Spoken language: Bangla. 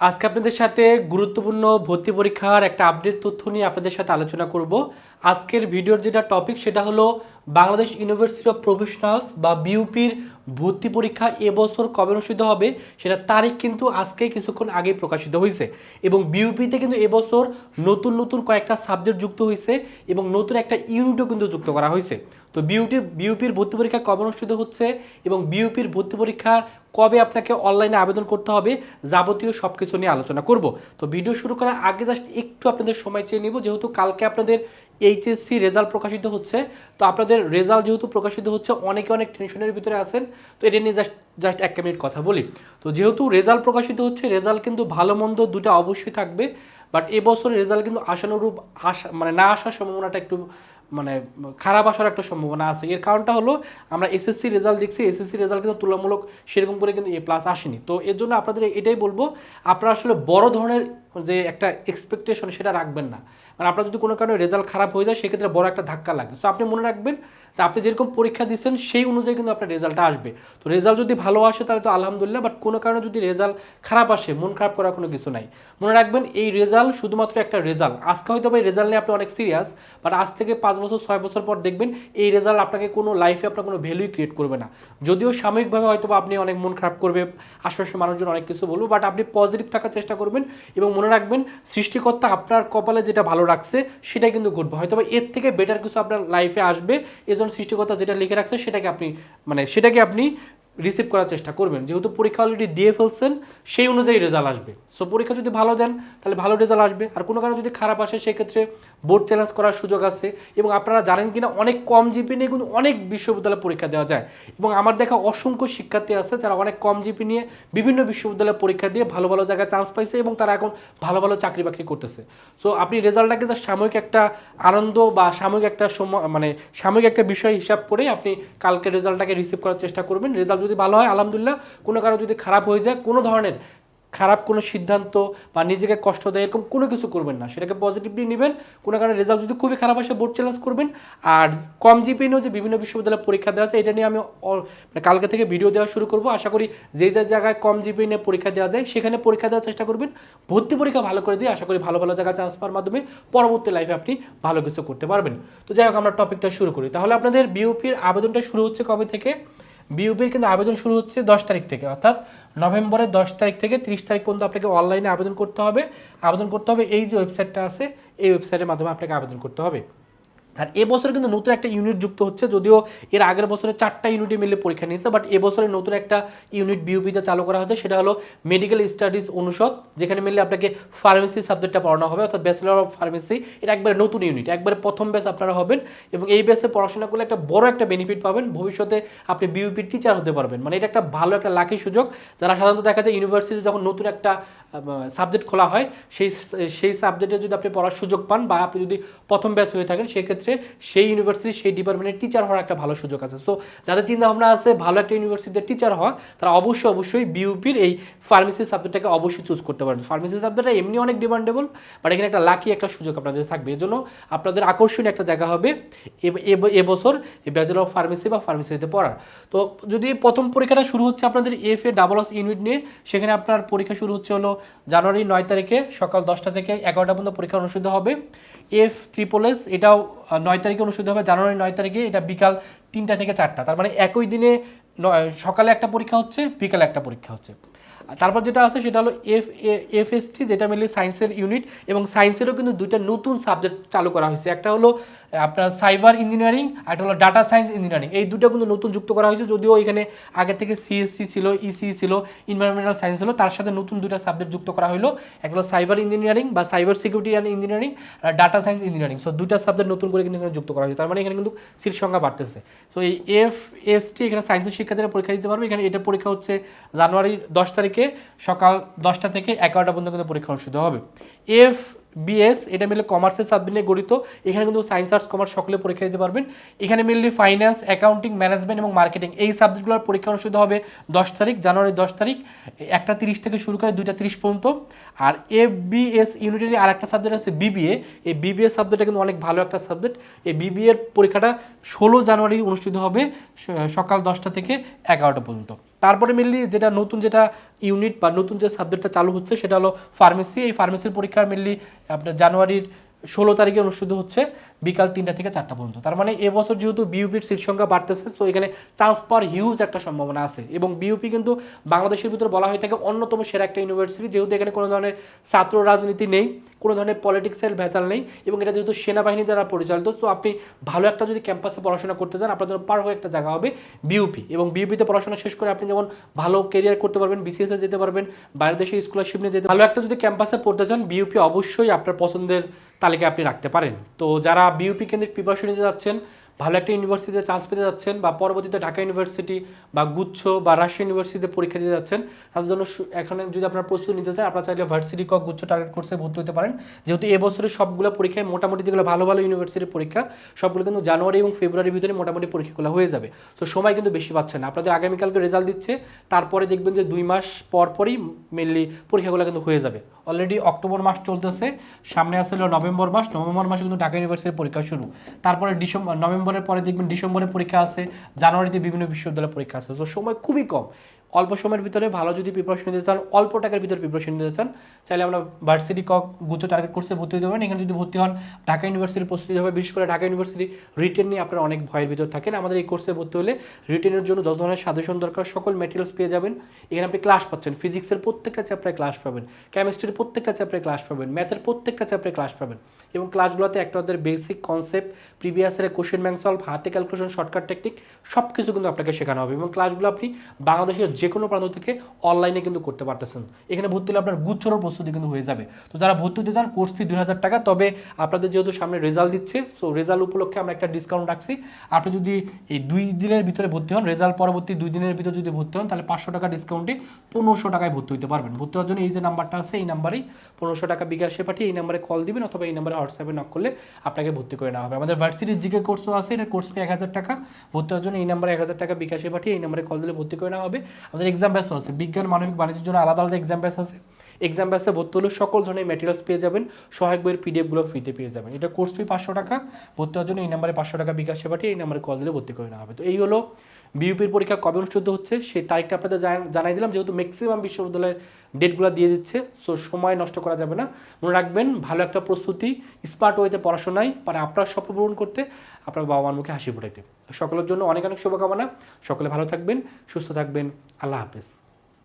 আজকে আপনাদের সাথে গুরুত্বপূর্ণ ভর্তি পরীক্ষার একটা আপডেট তথ্য নিয়ে আপনাদের সাথে আলোচনা করব। আজকের ভিডিওর যেটা টপিক সেটা হলো বাংলাদেশ ইউনিভার্সিটি অফ প্রফেশনালস বা বিউপির ভর্তি পরীক্ষা এবছর কবে অনুষ্ঠিত হবে সেটা তারিখ কিন্তু আজকে কিছুক্ষণ আগেই প্রকাশিত হয়েছে। এবং বিউপিতে কিন্তু এবছর নতুন নতুন কয়েকটা সাবজেক্ট যুক্ত হয়েছে এবং নতুন একটা ইউনিটও কিন্তু যুক্ত করা হয়েছে। তো বিউটির বিউপির ভর্তি পরীক্ষা কবে অনুষ্ঠিত হচ্ছে এবং বিউপির ভর্তি পরীক্ষার কবে আপনাকে অনলাইনে আবেদন করতে হবে যাবতীয় সব কিছু নিয়ে আলোচনা করব। তো ভিডিও শুরু করার আগে জাস্ট একটু আপনাদের সময় চেয়ে নিব, যেহেতু কালকে আপনাদের এইচএসসি রেজাল্ট প্রকাশিত হচ্ছে, তো আপনাদের রেজাল্ট যেহেতু প্রকাশিত হচ্ছে, অনেকে অনেক টেনশনের ভিতরে আছেন, তো এটা নিয়ে জাস্ট জাস্ট এক মিনিট কথা বলি। তো যেহেতু রেজাল্ট প্রকাশিত হচ্ছে রেজাল্ট কিন্তু ভালো মন্দ দুটো অবশ্যই থাকবে বাট এবছরের রেজাল্ট কিন্তু আশানুরূপ আসা মানে না আসার সম্ভাবনাটা একটু মানে খারাপ আসার একটা সম্ভাবনা আছে। এর কারণটা হলো আমরা এসএসসি রেজাল্ট দেখছি এসএসসি রেজাল্ট কিন্তু তুলনামূলক সেরকম করে কিন্তু এ প্লাস আসেনি। তো এর জন্য আপনাদের এটাই বলব, আপনারা আসলে বড় ধরনের যে একটা এক্সপেকটেশন সেটা রাখবেন না। মানে আপনার যদি কোনো কারণে রেজাল্ট খারাপ হয়ে যায়, সেক্ষেত্রে বড় একটা ধাক্কা লাগে। তো আপনি মনে রাখবেন যে আপনি যেরকম পরীক্ষা দিচ্ছেন, সেই অনুযায়ী কিন্তু আপনার রেজাল্টটা আসবে। তো রেজাল্ট যদি ভালো আসে, তাহলে তো আলহামদুলিল্লাহ বাট কোনো কারণে যদি রেজাল্ট খারাপ আসে, মন খারাপ করার কোনো কিছু নাই। মনে রাখবেন এই রেজাল্ট শুধুমাত্র একটা রেজাল্ট আজকে হয়তো এই রেজাল্ট নিয়ে আপনি অনেক সিরিয়াস বাট আজ থেকে পাঁচ বছর, ছয় বছর পর দেখবেন এই রেজাল্ট আপনাকে কোনো লাইফে আপনার কোনো ভ্যালুই ক্রিয়েট করবে না। যদিও সাময়িকভাবে হয়তো আপনি অনেক মন খারাপ করবে, আশপাশের মানুষজন অনেক কিছু বলব বাট আপনি পজিটিভ থাকার চেষ্টা করবেন এবং মনে রাখবেন, সৃষ্টিকর্তা আপনার কপালে যেটা ভালো রাখছে, সেটা কিন্তু ঘটবে। হয়তো এর থেকে বেটার কিছু আপনার লাইফে আসবে, এজন্য সৃষ্টিকর্তা যেটা লিখে রাখছে, সেটাকে আপনি মানে সেটাকে আপনি রিসিভ করার চেষ্টা করবেন। যেহেতু পরীক্ষা অলরেডি দিয়ে ফেলছেন, সেই অনুযায়ী রেজাল্ট আসবে। সো পরীক্ষা যদি ভালো দেন, তাহলে ভালো রেজাল্ট আসবে। আর কোনো কারণে যদি খারাপ আসে, সেক্ষেত্রে বোর্ড চ্যালেঞ্জ করার সুযোগ আছে। এবং আপনারা জানেন কিনা, অনেক কম জিপি নিয়ে কিন্তু অনেক বিশ্ববিদ্যালয়ে পরীক্ষা দেওয়া যায়। এবং আমার দেখা অসংখ্য শিক্ষার্থী আছে, যারা অনেক কম জিপি নিয়ে বিভিন্ন বিশ্ববিদ্যালয়ে পরীক্ষা দিয়ে ভালো ভালো জায়গায় চান্স পাইছে এবং তারা এখন ভালো ভালো চাকরি বাকরি করতেছে। সো আপনি রেজাল্টটাকে যা সাময়িক একটা আনন্দ বা সাময়িক একটা সময় মানে সাময়িক একটা বিষয় হিসাব করে আপনি কালকে রেজাল্টটাকে রিসিভ করার চেষ্টা করবেন। রেজাল্ট যদি ভালো হয়, আলহামদুলিল্লাহ। কোনো কারও যদি খারাপ হয়ে যায়, কোনো ধরনের খারাপ কোনো সিদ্ধান্ত বা নিজেকে কষ্ট দেয়, এরকম কোনো কিছু করবেন না। সেটাকে পজিটিভলি নেবেন। কোনো কারণে রেজাল্ট যদি খুবই খারাপ আসে বোর্ড চ্যালেঞ্জ করবেন। আর কম জিপি নিয়েও যে বিভিন্ন বিশ্ববিদ্যালয়ে পরীক্ষা দেওয়া যায় এটা নিয়ে আমি মানে কালকে থেকে ভিডিও দেওয়া শুরু করব। আশা করি যে যে জায়গায় কম জিপি নিয়ে পরীক্ষা দেওয়া যায়, সেখানে পরীক্ষা দেওয়ার চেষ্টা করবেন। ভর্তি পরীক্ষা ভালো করে দিয়ে, আশা করি ভালো ভালো জায়গায় চান্স পাওয়ার মাধ্যমে পরবর্তী লাইফে আপনি ভালো কিছু করতে পারবেন। তো যাই হোক, আমরা টপিকটা শুরু করি। তাহলে আপনাদের বিউপির আবেদনটা শুরু হচ্ছে কবে থেকে? বিউপির কিন্তু আবেদন শুরু হচ্ছে দশ তারিখ থেকে, অর্থাৎ নভেম্বরের দশ তারিখ থেকে তিরিশ তারিখ পর্যন্ত আপনাকে অনলাইনে আবেদন করতে হবে। আবেদন করতে হবে এই যে ওয়েবসাইটটা আছে, এই ওয়েবসাইটের মাধ্যমে আপনাকে আবেদন করতে হবে। আর এবছরে কিন্তু নতুন একটা ইউনিট যুক্ত হচ্ছে, যদিও এর আগের বছরে চারটা ইউনিটে মিলে পরীক্ষা নিয়েছে বাট এবছরে নতুন একটা ইউনিট বিউপিতে চালু করা হচ্ছে সেটা হলো মেডিকেল স্টাডিজ অনুষদ, যেখানে মিললে আপনাকে ফার্মেসি সাবজেক্টটা পড়ানো হবে, অর্থাৎ ব্যাচেলর অফ ফার্মেসি এটা একবারে নতুন ইউনিট একবারে প্রথম ব্যাচ আপনারা হবেন, এবং এই ব্যাচে পড়াশোনা করলে একটা বড় একটা বেনিফিট পাবেন, ভবিষ্যতে আপনি বিউপির টিচার হতে পারবেন। মানে এটা একটা ভালো একটা লাকি সুযোগ, যারা সাধারণত দেখা যায় ইউনিভার্সিটি যখন নতুন একটা সাবজেক্ট খোলা হয়, সেই সেই সাবজেক্টে যদি আপনি পড়ার সুযোগ পান, বা আপনি যদি প্রথম ব্যাচ হয়ে থাকেন, সেক্ষেত্রে সেই ইউনিভার্সিটি সেই ডিপার্টমেন্টের টিচার হওয়ার একটা ভালো সুযোগ আছে। সো যাদের চিন্তা ভাবনা আছে ভালো একটা ইউনিভার্সিটিতে টিচার হওয়া, তারা অবশ্যই অবশ্যই বিউপির এই ফার্মেসি সাবজেক্টটাকে অবশ্যই চুজ করতে পারেন। ফার্মেসি সাবজেক্টটা এমনি অনেক ডিমান্ডেবল বাট এখানে একটা লাকি একটা সুযোগ আপনাদের থাকবে। এজন্য আপনাদের আকর্ষণীয় একটা জায়গা হবে এব- এব- এবছর এই ব্যাচেলর অফ ফার্মেসি বা ফার্মেসিতে পড়ার। তো যদি প্রথম পরীক্ষাটা শুরু হচ্ছে আপনাদের F A double S unit নিয়ে, সেখানে আপনার পরীক্ষা শুরু হচ্ছে হলো জানুয়ারি নয় তারিখে সকাল দশটা থেকে এগারোটা পর্যন্ত পরীক্ষা অনুষ্ঠিত হবে। এফ ট্রিপল এস এটাও নয় তারিখে অনুষ্ঠিত হবে, জানুয়ারি নয় তারিখে, এটা বিকাল তিনটা থেকে চারটা। তার মানে একই দিনে সকালে একটা পরীক্ষা হচ্ছে, বিকালে একটা পরীক্ষা হচ্ছে। তারপর যেটা আছে সেটা হলো এফ এফ এস টি যেটা মিলে সায়েন্সের ইউনিট এবং সায়েন্সেরও কিন্তু দুইটা নতুন সাবজেক্ট চালু করা হয়েছে। একটা হলো আপনার সাইবার ইঞ্জিনিয়ারিং আর একটা হলো ডাটা সায়েন্স ইঞ্জিনিয়ারিং এই দুটো কিন্তু নতুন যুক্ত করা হয়েছে, যদিও এখানে আগে থেকে সিএসসি ছিল ইসি ছিল ইনভারনমেন্টাল সায়েন্স ছিল, তার সাথে নতুন দুটা সাবজেক্ট যুক্ত করা হলো একটা হলো সাইবার ইঞ্জিনিয়ারিং বা সাইবার সিকিউরিটি অ্যান্ড ইঞ্জিনিয়ারিং আর ডাটা সায়েন্স ইঞ্জিনিয়ারিং সো দুইটা সাবজেক্ট নতুন করে কিন্তু এখানে যুক্ত করা হয়েছে। তার মানে এখানে কিন্তু সিট সংখ্যা বাড়তেছে। সো এই এফ এস টি এখানে সায়েন্সের শিক্ষার্থীরা পরীক্ষা দিতে পারবে। এখানে এটা পরীক্ষা হচ্ছে জানুয়ারির দশ তারিখে সকাল দশটা থেকে এগারোটা পর্যন্ত কিন্তু পরীক্ষা অনুষ্ঠিত হবে। এফ বিএস এটা মিলে কমার্সের সাবজেক্ট নিয়ে গঠিত। এখানে কিন্তু সায়েন্স আর্টস কমার্স সকলে পরীক্ষা দিতে পারবেন। এখানে মেনলি ফাইন্যান্স অ্যাকাউন্টিং ম্যানেজমেন্ট এবং মার্কেটিং এই সাবজেক্টগুলোর পরীক্ষা অনুষ্ঠিত হবে দশ তারিখ, জানুয়ারি দশ তারিখ, একটা তিরিশ থেকে শুরু করে দুইটা তিরিশ পর্যন্ত। আর এফ বিএস ইউনিটের আর একটা সাবজেক্ট আছে বিবিএ এই বিবিএ সাবজেক্টটা কিন্তু অনেক ভালো একটা সাবজেক্ট এই বিবিএর পরীক্ষাটা ষোলো জানুয়ারি অনুষ্ঠিত হবে সকাল দশটা থেকে এগারোটা পর্যন্ত। তারপরে মেনলি যেটা নতুন যেটা ইউনিট বা নতুন যে সাবজেক্টটা চালু হচ্ছে, সেটা হলো ফার্মেসি এই ফার্মেসির পরীক্ষা মেনলি আপনার জানুয়ারির ষোলো তারিখে অনুষ্ঠিত হচ্ছে, বিকাল তিনটা থেকে চারটা পর্যন্ত। তার মানে এবছর যেহেতু বিউপির সিট সংখ্যা বাড়তেছে সো এখানে চান্স পাওয়ার হিউজ একটা সম্ভাবনা আছে। এবং বিউপি কিন্তু বাংলাদেশের ভিতরে বলা হয়ে থাকে অন্যতম সেরা একটা ইউনিভার্সিটি যেহেতু এখানে কোনো ধরনের ছাত্র রাজনীতি নেই। কোনো ধরনের পলিটিক্সের ভেজাল নেই এবং এটা যেহেতু সেনাবাহিনী দ্বারা পরিচালিত তো আপনি ভালো একটা যদি ক্যাম্পাসে পড়াশোনা করতে চান, আপনার জন্য পারফেক্ট একটা জায়গা হবে বিউপি এবং বিউপিতে পড়াশোনা শেষ করে আপনি যেমন ভালো কেরিয়ার করতে পারবেন বিসিএসে যেতে পারবেন, বাইরের দেশে স্কলারশিপ নিয়ে যেতে ভালো একটা যদি ক্যাম্পাসে পড়তে চান বিউপি অবশ্যই আপনার পছন্দের তালিকা আপনি রাখতে পারেন। তো যারা বিউপি কেন্দ্রিক প্রিপারেশন নিতে যাচ্ছেন ভালো একটা ইউনিভার্সিটিতে চান্স পেতে যাচ্ছেন বা পরবর্তীতে ঢাকা ইউনিভার্সিটি বা গুচ্ছ বা রাজশাহী ইউনিভার্সিটিতে পরীক্ষা দিতে যাচ্ছেন, তাদের জন্য এখানে যদি আপনার প্রস্তুতি নিতে চান, আপনারা চাইলে ভার্সিটি কক গুচ্ছ টার্গেট কোর্সে ভর্তি হতে পারেন। যেহেতু এবছরের সবগুলো পরীক্ষায় মোটামুটি যেগুলো ভালো ভালো ইউনিভার্সিটির পরীক্ষা, সবগুলো কিন্তু জানুয়ারি এবং ফেব্রুয়ারির ভিতরে মোটামুটি পরীক্ষাগুলো হয়ে যাবে। তো সময় কিন্তু বেশি পাচ্ছেন না। আপনাদের আগামীকালকে রেজাল্ট দিচ্ছে, তারপরে দেখবেন যে দুই মাস পর পরই মেনলি পরীক্ষাগুলো কিন্তু হয়ে যাবে। অলরেডি অক্টোবর মাস চলতেছে, সামনে আসলে নভেম্বর মাস নভেম্বর মাসে কিন্তু ঢাকা ইউনিভার্সিটির পরীক্ষা শুরু। তারপরে ডিসেম্বর নভেম্বরের পরে দেখবেন ডিসেম্বরে পরীক্ষা আছে জানুয়ারিতে বিভিন্ন বিশ্ববিদ্যালয়ের পরীক্ষা আছে। তো সময় খুবই কম। অল্প সময়ের ভিতরে ভালো যদি প্রিপারেশন নিতে চান, অল্প টাকার ভিতরে প্রিপারেশন নিতে চান, চাইলে আমরা ভার্সিটি কক গুচ্ছ টার্গেট কোর্সে ভর্তি হতে পারেন। এখানে যদি ভর্তি হন, ঢাকা ইউনিভার্সিটির প্রস্তুতি হবে। বিশেষ করে ঢাকা ইউনিভার্সিটি রিটেন নিয়ে আপনারা অনেক ভয়ের ভিতর থাকেন। আমাদের এই কোর্সে ভর্তি হলে রিটেনের জন্য যত ধরনের সাজেশন দরকার, সকল ম্যাটেরিয়ালস পেয়ে যাবেন। এখানে আপনি ক্লাস পাচ্ছেন। ফিজিক্সের প্রত্যেকটা চ্যাপ্টারে ক্লাস পাবেন। কেমিস্ট্রির প্রত্যেকটা চ্যাপ্টারে ক্লাস পাবেন। ম্যাথের প্রত্যেকটা চ্যাপ্টারে ক্লাস পাবেন। এবং ক্লাসগুলোতে একটা ওদের বেসিক কনসেপ্ট প্রিভিয়াসের কোশ্চেন ব্যাংক সলভ হাতে ক্যালকুলেশন শর্টকাট টেকনিক সব কিছু কিন্তু আপনাকে শেখানো হবে। এবং ক্লাসগুলো আপনি বাংলাদেশের যে কোনো প্রান্ত থেকে অনলাইনে কিন্তু করতে পারতেছেন। এখানে ভর্তি হলে আপনার গুচ্ছরও প্রস্তুতি কিন্তু হয়ে যাবে। তো যারা ভর্তি হতে চান কোর্স ফি দুই হাজার টাকা, তবে আপনাদের যেহেতু সামনে রেজাল্ট দিচ্ছে সো রেজাল্ট উপলক্ষে আমরা একটা ডিসকাউন্ট রাখছি। আপনি যদি এই দুই দিনের ভিতরে ভর্তি হন রেজাল্ট পরবর্তী দুই দিনের ভিতরে যদি ভর্তি হন, তাহলে পাঁচশো টাকা ডিসকাউন্টে পনেরোশো টাকায় ভর্তি হতে পারবেন। ভর্তি হওয়ার জন্য এই যে নাম্বারটা আছে, এই নাম্বারেই পনেরোশো টাকা বিকাশে পাঠিয়ে এই নাম্বারে কল দিবেন, অথবা এই নাম্বারে হোয়াটসঅ্যাপে নক করলে আপনাকে ভর্তি করে নেওয়া হবে। আমাদের ভার্সিটির জিকে কোর্সও আছে এটা কোর্স ফি এক হাজার টাকা। ভর্তি হওয়ার জন্য এই নাম্বারে এক হাজার টাকা বিকাশে পাঠিয়ে এই নাম্বারে কল দিলে ভর্তি করে নেওয়া হবে। আমাদের এক্সাম ব্যাসও আছে। বিজ্ঞান মানবিক বাণিজ্যের জন্য আলাদা আলাদা এক্সাম ব্যাস আছে। এক্সাম ব্যাসে ভর্তি হলে সকল ধরনের ম্যাটেরিয়ালস পেয়ে যাবেন। সহায়ক বইয়ের পিডিএফগুলো ফ্রিতে পেয়ে যাবেন। এটা কোর্স ফি পাঁচশো টাকা। ভর্তি হওয়ার জন্য এই নাম্বারে পাঁচশো টাকা বিকাশ পাঠিয়ে এই নাম্বারে কল দিলে ভর্তি করে নেওয়া হবে। তো এই হলো বিউপির পরীক্ষা কবে অনুষ্ঠিত হচ্ছে, সেই তারিখটা আপনাদের জান- জানাই দিলাম। যেহেতু ম্যাক্সিমাম বিশ্ববিদ্যালয়ের ডেটগুলো দিয়ে দিচ্ছে সো সময় নষ্ট করা যাবে না। মনে রাখবেন, ভালো একটা প্রস্তুতি স্মার্ট ওয়েতে পড়াশোনায় মানে আপনার স্বপ্ন পূরণ করতে, আপনার বাবা মার মুখে হাসি ফোটাইতে। সকলের জন্য অনেক অনেক শুভকামনা। সকলে ভালো থাকবেন, সুস্থ থাকবেন। আল্লাহ হাফেজ।